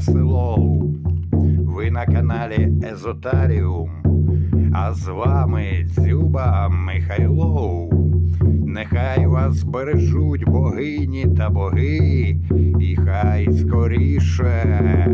село. Ви на каналі Езотаріум. А з вами Дзюба Михайлоу. Нехай вас бережуть богині та боги, хай скоріше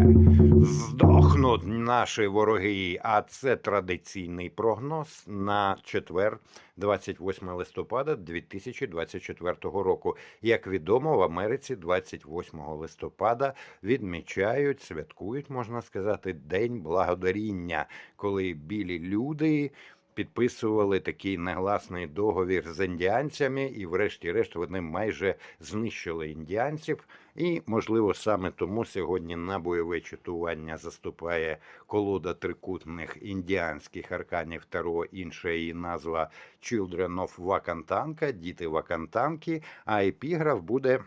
здохнуть наші вороги. А це традиційний прогноз на четвер, 28 листопада 2024 року. Як відомо, в Америці 28 листопада відмічають, святкують, можна сказати, День благодаріння, коли білі люди підписували такий негласний договір з індіанцями, і, врешті-решт, вони майже знищили індіанців. І, можливо, саме тому сьогодні на бойове чатування заступає колода трикутних індіанських арканів Таро, інша її назва Children of Вакантанка, діти Вакантанки, а епіграф буде.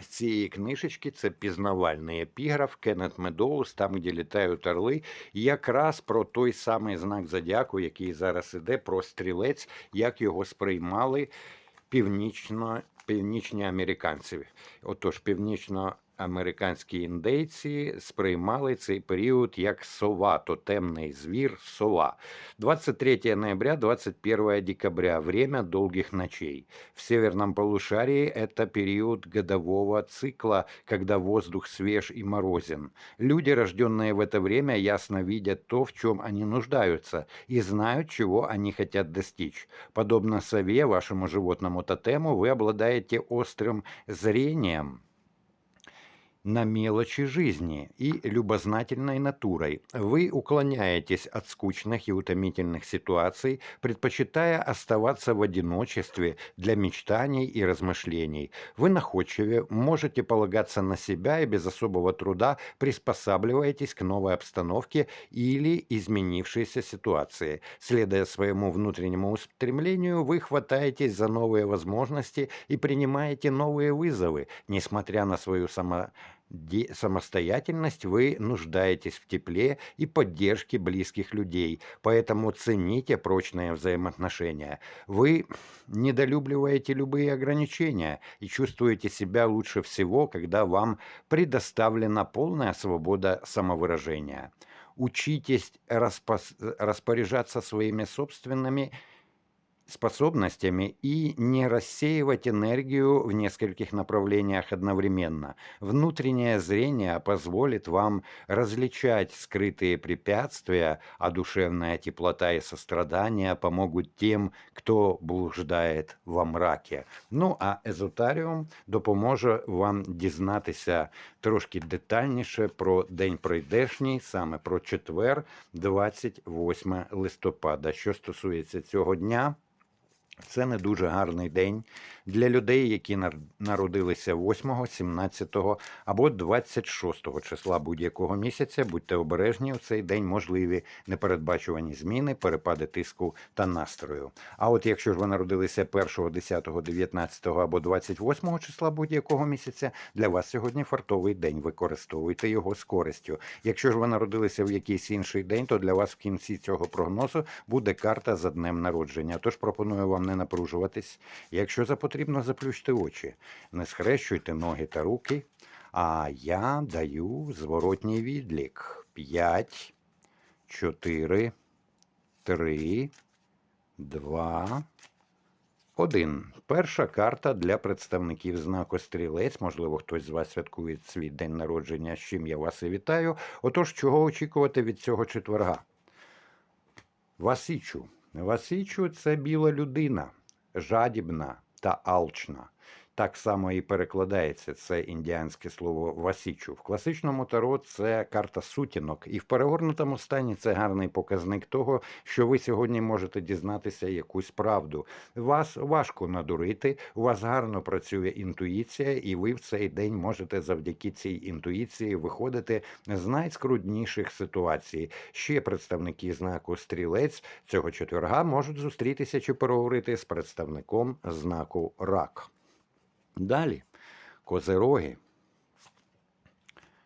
З цієї книжечки це пізнавальний епіграф Кеннет Медоус, там, де літають орли, якраз про той самий знак зодіаку, який зараз іде, про стрілець, як його сприймали північно, північні американці. Отож, північно. Американські індейці сприймали цей період як сова, тотемний звір, сова. 23 ноября, 21 декабря. Время долгих ночей. В северном полушарии это период годового цикла, когда воздух свеж и морозен. Люди, рожденные в это время, ясно видят то, в чем они нуждаются, и знают, чего они хотят достичь. Подобно сове, вашему животному тотему, вы обладаете острым зрением на мелочи жизни и любознательной натурой. Вы уклоняетесь от скучных и утомительных ситуаций, предпочитая оставаться в одиночестве для мечтаний и размышлений. Вы находчивее, можете полагаться на себя и без особого труда приспосабливаетесь к новой обстановке или изменившейся ситуации. Следуя своему внутреннему устремлению, вы хватаетесь за новые возможности и принимаете новые вызовы, несмотря на свою само де- самостоятельность вы нуждаетесь в тепле и поддержке близких людей, поэтому цените прочные взаимоотношения. Вы недолюбливаете любые ограничения и чувствуете себя лучше всего, когда вам предоставлена полная свобода самовыражения. Учитесь распоряжаться своими собственными способностями и не рассеивать энергию в нескольких направлениях одновременно. Внутреннее зрение позволит вам различать скрытые препятствия, а душевная теплота и сострадание помогут тем, кто блуждает во мраке. Ну а езотаріум допоможе вам дізнатися трошки детальніше про день пройдешній, саме про четвер, 28 листопада. Що стосується цього дня. Це не дуже гарний день для людей, які народилися 8, 17 або 26 числа будь-якого місяця. Будьте обережні у цей день можливі непередбачувані зміни, перепади тиску та настрою. А от якщо ж ви народилися 1, 10, 19 або 28 числа будь-якого місяця, для вас сьогодні фартовий день. Використовуйте його з користю. Якщо ж ви народилися в якийсь інший день, то для вас в кінці цього прогнозу буде карта за днем народження. Тож пропоную вам не напружуватись. Якщо за потрібно, заплющте очі, не схрещуйте ноги та руки. А я даю зворотній відлік: 5, 4, 3, 2, один. Перша карта для представників знаку стрілець. Можливо, хтось з вас святкує свій день народження, з чим я вас і вітаю. Отож, чого очікувати від цього четверга? Васічу. Васічу це біла людина, жадібна та алчна. Так само і перекладається це індіанське слово Васічу. В класичному таро це карта сутінок, і в перегорнутому стані це гарний показник того, що ви сьогодні можете дізнатися якусь правду. Вас важко надурити, у вас гарно працює інтуїція, і ви в цей день можете завдяки цій інтуїції виходити з найскрудніших ситуацій. Ще представники знаку стрілець цього четверга можуть зустрітися чи переговорити з представником знаку рак. Далі козероги.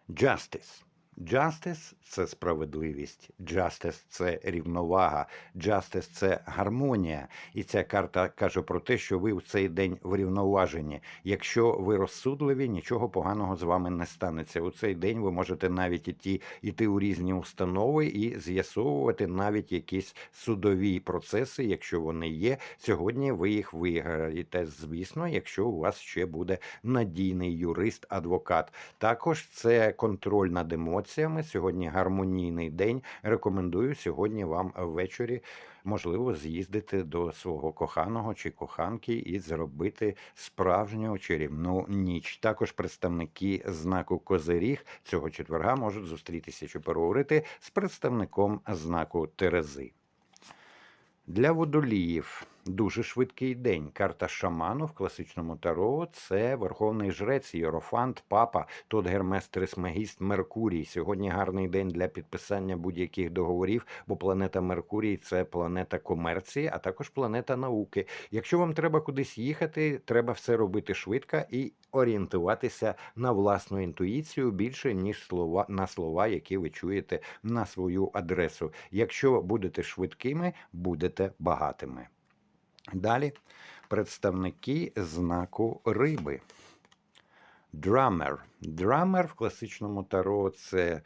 Justice. Justice – це справедливість, Justice – це рівновага, Justice – це гармонія. І ця карта каже про те, що ви в цей день врівноважені. Якщо ви розсудливі, нічого поганого з вами не станеться. У цей день ви можете навіть іти, іти у різні установи і з'ясовувати навіть якісь судові процеси, якщо вони є. Сьогодні ви їх виграєте. Звісно, якщо у вас ще буде надійний юрист, адвокат. Також це контроль над емоціями. Сьогодні гармонійний день. Рекомендую сьогодні вам ввечері, можливо, з'їздити до свого коханого чи коханки і зробити справжню чарівну ніч. Також представники знаку Козиріг цього четверга можуть зустрітися чи переговорити з представником знаку Терези. Для водоліїв дуже швидкий день. Карта шаману в класичному таро це верховний жрець, Єрофант, папа, тот Гермес Трисмегіст, Меркурій. Сьогодні гарний день для підписання будь-яких договорів, бо планета Меркурій це планета комерції, а також планета науки. Якщо вам треба кудись їхати, треба все робити швидко і орієнтуватися на власну інтуїцію більше ніж слова на слова, які ви чуєте на свою адресу. Якщо будете швидкими, будете багатими. Далі представники знаку риби. Драмер. Драмер в класичному таро це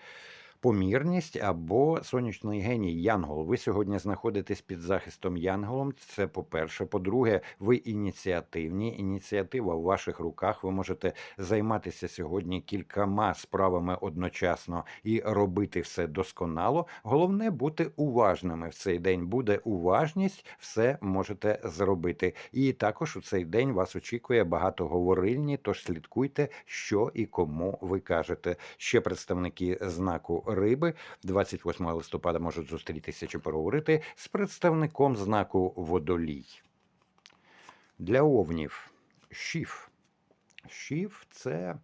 помірність або сонячний геній Янгол. Ви сьогодні знаходитесь під захистом Янголом. Це по-перше. По-друге, ви ініціативні. Ініціатива в ваших руках. Ви можете займатися сьогодні кількома справами одночасно і робити все досконало. Головне бути уважними в цей день. Буде уважність, все можете зробити. І також у цей день вас очікує багато говорильні, тож слідкуйте, що і кому ви кажете. Ще представники знаку риби 28 листопада можуть зустрітися чи поговорити з представником знаку водолій. Для овнів щів. Щів це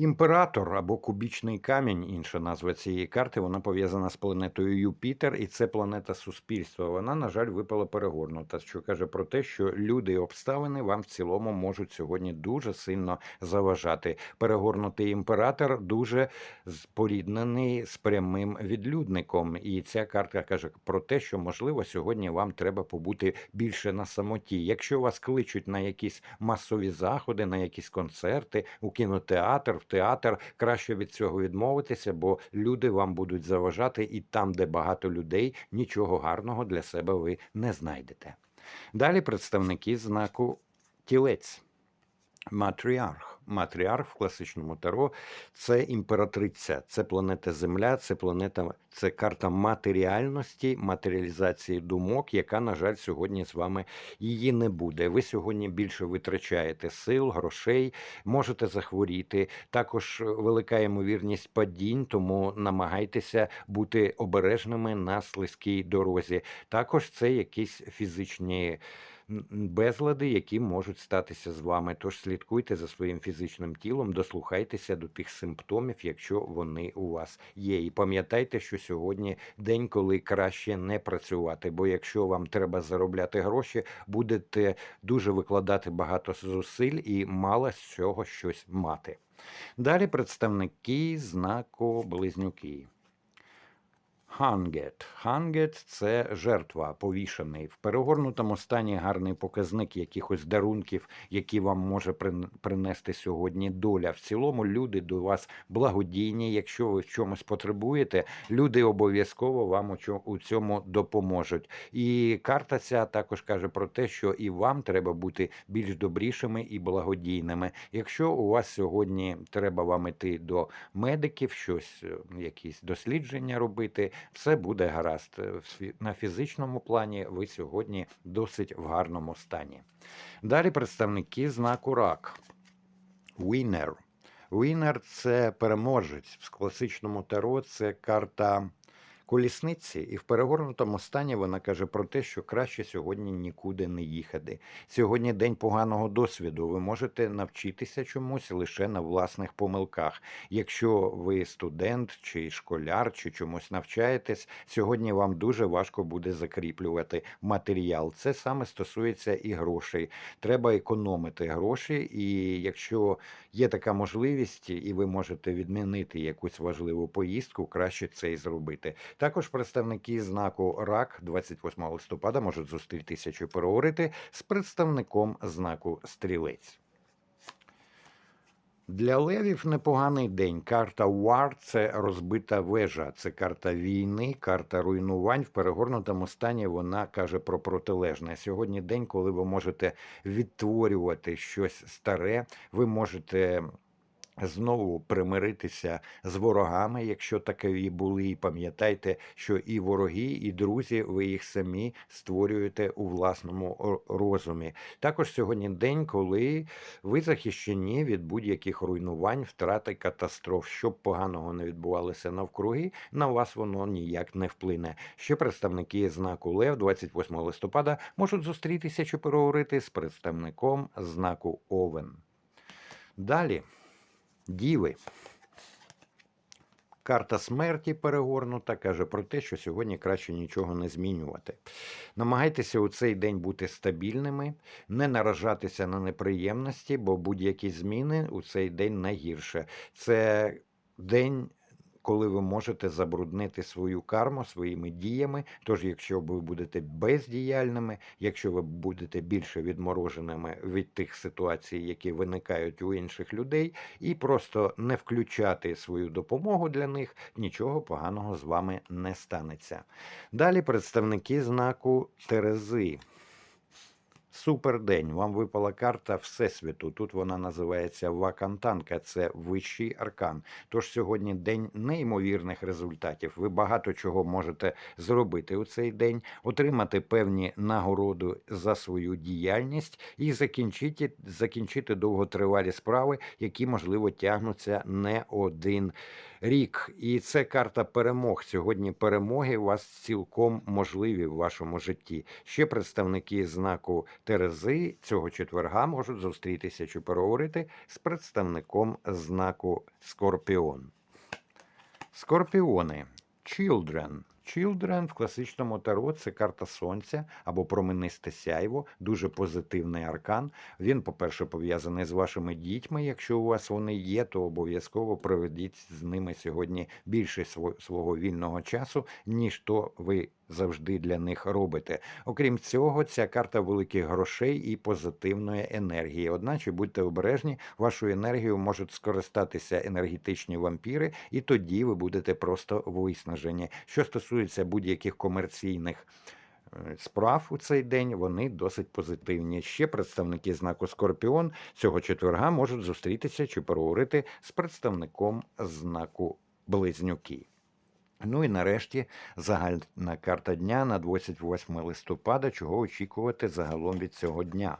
імператор або кубічний камінь, інша назва цієї карти. Вона пов'язана з планетою Юпітер, і це планета суспільства. Вона, на жаль, випала перегорнута, що каже про те, що люди і обставини вам в цілому можуть сьогодні дуже сильно заважати. Перегорнутий імператор дуже споріднений з прямим відлюдником. І ця карта каже про те, що можливо сьогодні вам треба побути більше на самоті. Якщо вас кличуть на якісь масові заходи, на якісь концерти, у кінотеатр, театр, краще від цього відмовитися, бо люди вам будуть заважати, і там, де багато людей, нічого гарного для себе ви не знайдете. Далі представники знаку тілець. Матріарх. Матріарх в класичному таро це імператриця, це планета Земля, це планета, це карта матеріальності, матеріалізації думок, яка, на жаль, сьогодні з вами її не буде. Ви сьогодні більше витрачаєте сил, грошей, можете захворіти. Також велика ймовірність падінь, тому намагайтеся бути обережними на слизькій дорозі. Також це якісь фізичні безлади, які можуть статися з вами. Тож слідкуйте за своїм фізичним тілом, дослухайтеся до тих симптомів, якщо вони у вас є. І пам'ятайте, що сьогодні день, коли краще не працювати. Бо якщо вам треба заробляти гроші, будете дуже викладати багато зусиль і мало з цього щось мати. Далі представники знаку близнюки. Хангет. Хангет це жертва, повішений. В перегорнутому стані гарний показник якихось дарунків, які вам може прин- принести сьогодні доля. В цілому люди до вас благодійні. Якщо ви в чомусь потребуєте, люди обов'язково вам у цьому допоможуть. І карта ця також каже про те, що і вам треба бути більш добрішими і благодійними. Якщо у вас сьогодні треба вам іти до медиків, щось, е, якісь дослідження робити, все буде гаразд. Е, На фізичному плані ви сьогодні досить в гарному стані. Далі представники знаку рак. Winner. Winner – це переможець. В класичному таро це карта колісниці, і в перегорнутому стані вона каже про те, що краще сьогодні нікуди не їхати. Сьогодні день поганого досвіду. Ви можете навчитися чомусь лише на власних помилках. Якщо ви студент чи школяр, чи чомусь навчаєтесь, сьогодні вам дуже важко буде закріплювати матеріал. Це саме стосується і грошей. Треба економити гроші, і якщо є така можливість, і ви можете відмінити якусь важливу поїздку, краще це і зробити. Також представники знаку РАК 28 листопада можуть зустрітися чи переговорити з представником знаку Стрілець. Для левів непоганий день. Карта War – це розбита вежа, це карта війни, карта руйнувань. В перегорнутому стані вона каже про протилежне. Сьогодні день, коли ви можете відтворювати щось старе, ви можете. Знову примиритися з ворогами, якщо такові були, і пам'ятайте, що і вороги, і друзі, ви їх самі створюєте у власному розумі. Також сьогодні день, коли ви захищені від будь-яких руйнувань, втрати, катастроф. Щоб поганого не відбувалося навкруги, на вас воно ніяк не вплине. Ще представники знаку Лев 28 листопада можуть зустрітися чи переговорити з представником знаку Овен. Далі. Діви. Карта смерті перегорнута каже про те, що сьогодні краще нічого не змінювати. Намагайтеся у цей день бути стабільними, не наражатися на неприємності, бо будь-які зміни у цей день найгірше. Це день. Коли ви можете забруднити свою карму своїми діями, тож якщо ви будете бездіяльними, якщо ви будете більше відмороженими від тих ситуацій, які виникають у інших людей, і просто не включати свою допомогу для них, нічого поганого з вами не станеться. Далі представники знаку Терези. Супердень. Вам випала карта Всесвіту. Тут вона називається Вакантанка. Це вищий аркан. Тож сьогодні день неймовірних результатів. Ви багато чого можете зробити у цей день, отримати певні нагороди за свою діяльність і закінчити, закінчити довготривалі справи, які можливо тягнуться не один рік. І це карта перемог. Сьогодні перемоги у вас цілком можливі в вашому житті. Ще представники знаку Терези цього четверга можуть зустрітися чи переговорити з представником знаку Скорпіон. Скорпіони. Children. Children в класичному таро це карта сонця або променисте сяйво, дуже позитивний аркан. Він, по-перше, пов'язаний з вашими дітьми. Якщо у вас вони є, то обов'язково проведіть з ними сьогодні більше сво- свого вільного часу, ніж то ви завжди для них робите. Окрім цього, ця карта великих грошей і позитивної енергії. Одначе будьте обережні, вашу енергію можуть скористатися енергетичні вампіри, і тоді ви будете просто виснажені. Що стосується будь-яких комерційних. е, Справ у цей день вони досить позитивні. Ще представники знаку Скорпіон цього четверга можуть зустрітися чи переговорити з представником знаку Близнюки. Ну і нарешті загальна карта дня на 28 листопада, чого очікувати загалом від цього дня.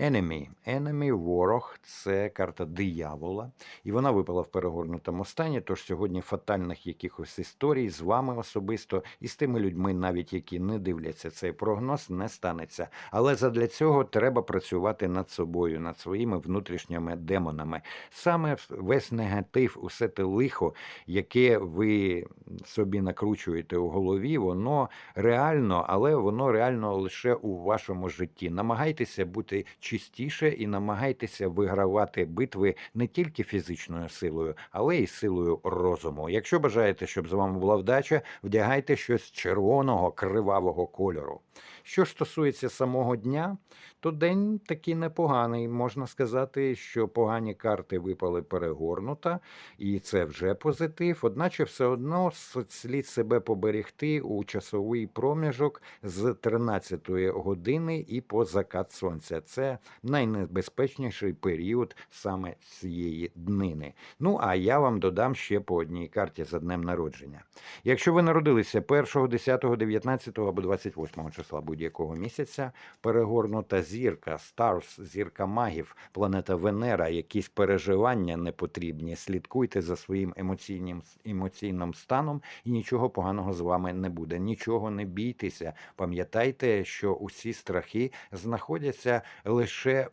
Enemy. Enemy, ворог це карта диявола, і вона випала в перегорнутому стані. Тож сьогодні фатальних якихось історій з вами особисто і з тими людьми, навіть які не дивляться цей прогноз, не станеться. Але задля цього треба працювати над собою, над своїми внутрішніми демонами. Саме весь негатив, усе те лихо, яке ви собі накручуєте у голові, воно реально, але воно реально лише у вашому житті. Намагайтеся бути чистіше і намагайтеся вигравати битви не тільки фізичною силою, але й силою розуму. Якщо бажаєте, щоб з вами була вдача, вдягайте щось червоного, кривавого кольору. Що ж стосується самого дня, то день такий непоганий. Можна сказати, що погані карти випали перегорнута, і це вже позитив. Одначе, все одно слід себе поберегти у часовий проміжок з 13 години і по закат сонця. Це найнебезпечніший період саме цієї днини. Ну а я вам додам ще по одній карті за днем народження. Якщо ви народилися 1, 10, 19 або 28 числа. будь-якого місяця перегорнута зірка, Старс, зірка магів, планета Венера, якісь переживання непотрібні. Слідкуйте за своїм емоційним емоційним станом, і нічого поганого з вами не буде. Нічого не бійтеся. Пам'ятайте, що усі страхи знаходяться лише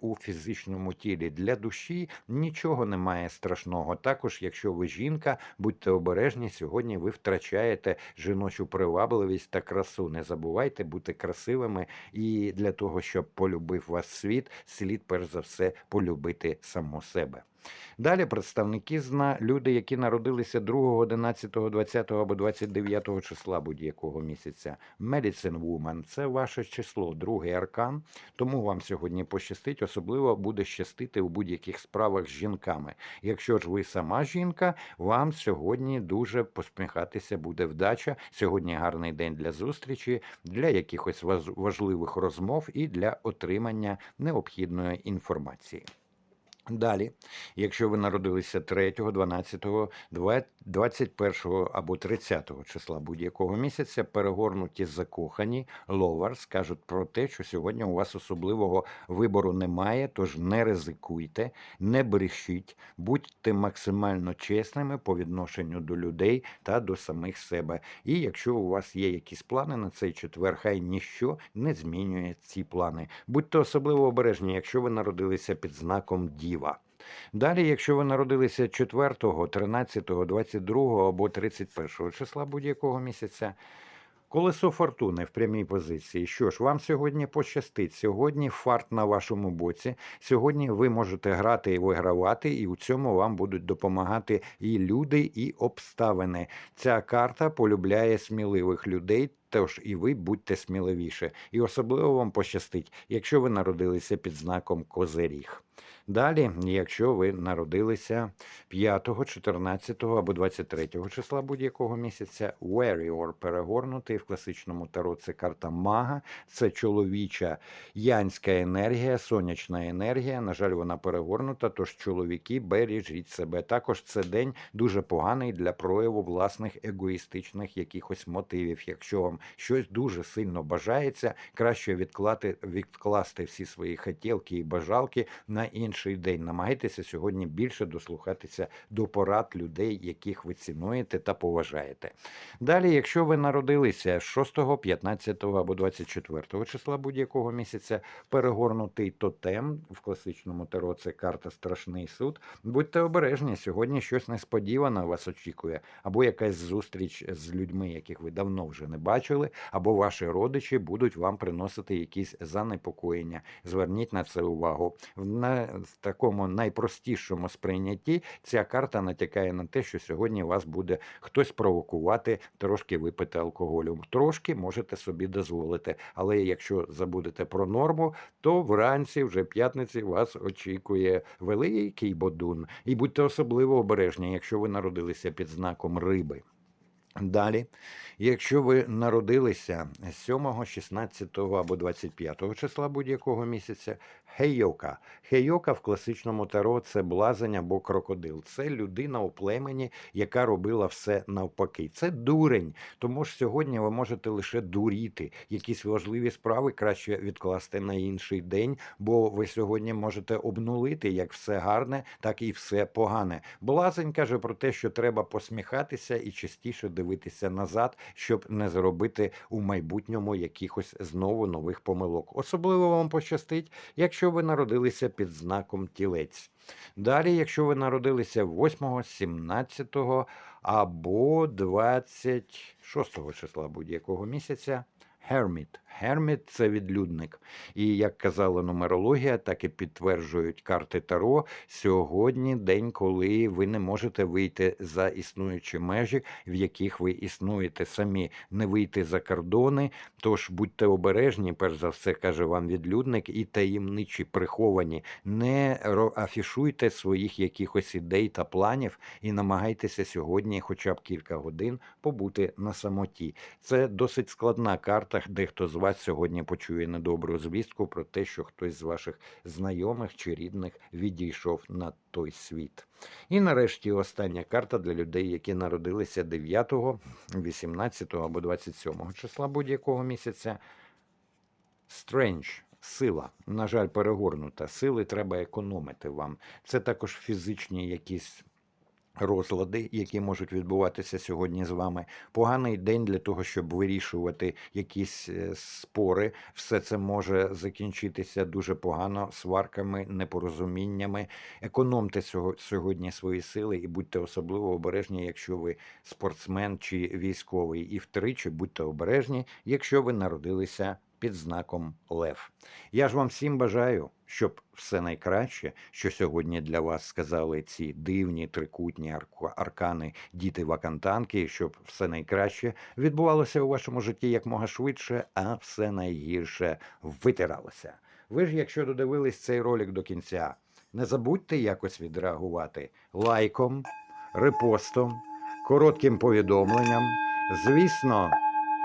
у фізичному тілі. Для душі нічого немає страшного. Також, якщо ви жінка, будьте обережні. Сьогодні ви втрачаєте жіночу привабливість та красу. Не забувайте бути красивими, і для того, щоб полюбив вас світ, слід перш за все полюбити само себе. Далі представники зна люди, які народилися 2, 11, 20 або 29 числа будь-якого місяця. Medicine Woman – це ваше число, другий аркан. Тому вам сьогодні пощастить, особливо буде щастити у будь-яких справах з жінками. Якщо ж ви сама жінка, вам сьогодні дуже посміхатися буде вдача. Сьогодні гарний день для зустрічі, для якихось важливих розмов і для отримання необхідної інформації. Далі, якщо ви народилися 3, 12, 21 або 30 числа будь-якого місяця, перегорнуті закохані ловар скажуть про те, що сьогодні у вас особливого вибору немає, тож не ризикуйте, не брешіть, будьте максимально чесними по відношенню до людей та до самих себе. І якщо у вас є якісь плани на цей четвер, хай ніщо не змінює ці плани. Будьте особливо обережні, якщо ви народилися під знаком Діва. Далі, якщо ви народилися 4, 13, 22 або 31 числа будь-якого місяця, колесо фортуни в прямій позиції. Що ж, вам сьогодні пощастить. Сьогодні фарт на вашому боці. Сьогодні ви можете грати і вигравати, і у цьому вам будуть допомагати і люди, і обставини. Ця карта полюбляє сміливих людей. Тож і ви будьте сміливіше, і особливо вам пощастить, якщо ви народилися під знаком Козиріг. Далі, якщо ви народилися 5, 14 або 23 числа будь-якого місяця, Warrior перегорнутий в класичному таро це карта мага, це чоловіча янська енергія, сонячна енергія. На жаль, вона перегорнута. Тож чоловіки бережіть себе. Також це день дуже поганий для прояву власних егоїстичних якихось мотивів. Якщо вам щось дуже сильно бажається, краще відклати, відкласти всі свої хотілки і бажалки на інший день. Намагайтеся сьогодні більше дослухатися до порад людей, яких ви цінуєте та поважаєте. Далі, якщо ви народилися 6, 15 або 24 числа будь-якого місяця, перегорнутий тотем в класичному таро це карта Страшний суд. Будьте обережні, сьогодні щось несподіване вас очікує, або якась зустріч з людьми, яких ви давно вже не бачили, або ваші родичі будуть вам приносити якісь занепокоєння. Зверніть на це увагу. В в такому найпростішому сприйнятті ця карта натякає на те, що сьогодні вас буде хтось провокувати трошки випити алкоголю. Трошки можете собі дозволити. Але якщо забудете про норму, то вранці, вже п'ятниці, вас очікує великий бодун. І будьте особливо обережні, якщо ви народилися під знаком риби. Далі, якщо ви народилися 7, 16 або 25 числа будь-якого місяця, хейока. Хейока в класичному таро це блазень або крокодил. Це людина у племені, яка робила все навпаки. Це дурень. Тому ж сьогодні ви можете лише дуріти. Якісь важливі справи краще відкласти на інший день, бо ви сьогодні можете обнулити як все гарне, так і все погане. Блазень каже про те, що треба посміхатися і частіше дивитися назад, щоб не зробити у майбутньому якихось знову нових помилок. Особливо вам пощастить, якщо ви народилися під знаком тілець. Далі, якщо ви народилися 8, 17 або 26 числа будь-якого місяця. Герміт. Герміт це відлюдник. І як казала нумерологія, так і підтверджують карти Таро. Сьогодні день, коли ви не можете вийти за існуючі межі, в яких ви існуєте самі, не вийти за кордони. Тож будьте обережні, перш за все, каже вам відлюдник, і таємничі приховані. Не афішуйте своїх якихось ідей та планів і намагайтеся сьогодні, хоча б кілька годин, побути на самоті. Це досить складна карта. Дехто з вас сьогодні почує недобру звістку про те, що хтось з ваших знайомих чи рідних відійшов на той світ. І нарешті остання карта для людей, які народилися 9, 18 або 27 числа будь-якого місяця. Strange. Сила, на жаль, перегорнута. Сили треба економити вам. Це також фізичні якісь розлади, які можуть відбуватися сьогодні з вами. Поганий день для того, щоб вирішувати якісь е, спори. Все це може закінчитися дуже погано сварками, непорозуміннями. Економте сьогодні свої сили і будьте особливо обережні, якщо ви спортсмен чи військовий. І втричі будьте обережні, якщо ви народилися під знаком Лев. Я ж вам всім бажаю, щоб все найкраще, що сьогодні для вас сказали ці дивні трикутні аркани діти вакантанки, щоб все найкраще відбувалося у вашому житті якмога швидше, а все найгірше витиралося. Ви ж, якщо додивились цей ролик до кінця, не забудьте якось відреагувати лайком, репостом, коротким повідомленням. Звісно,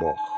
Bor.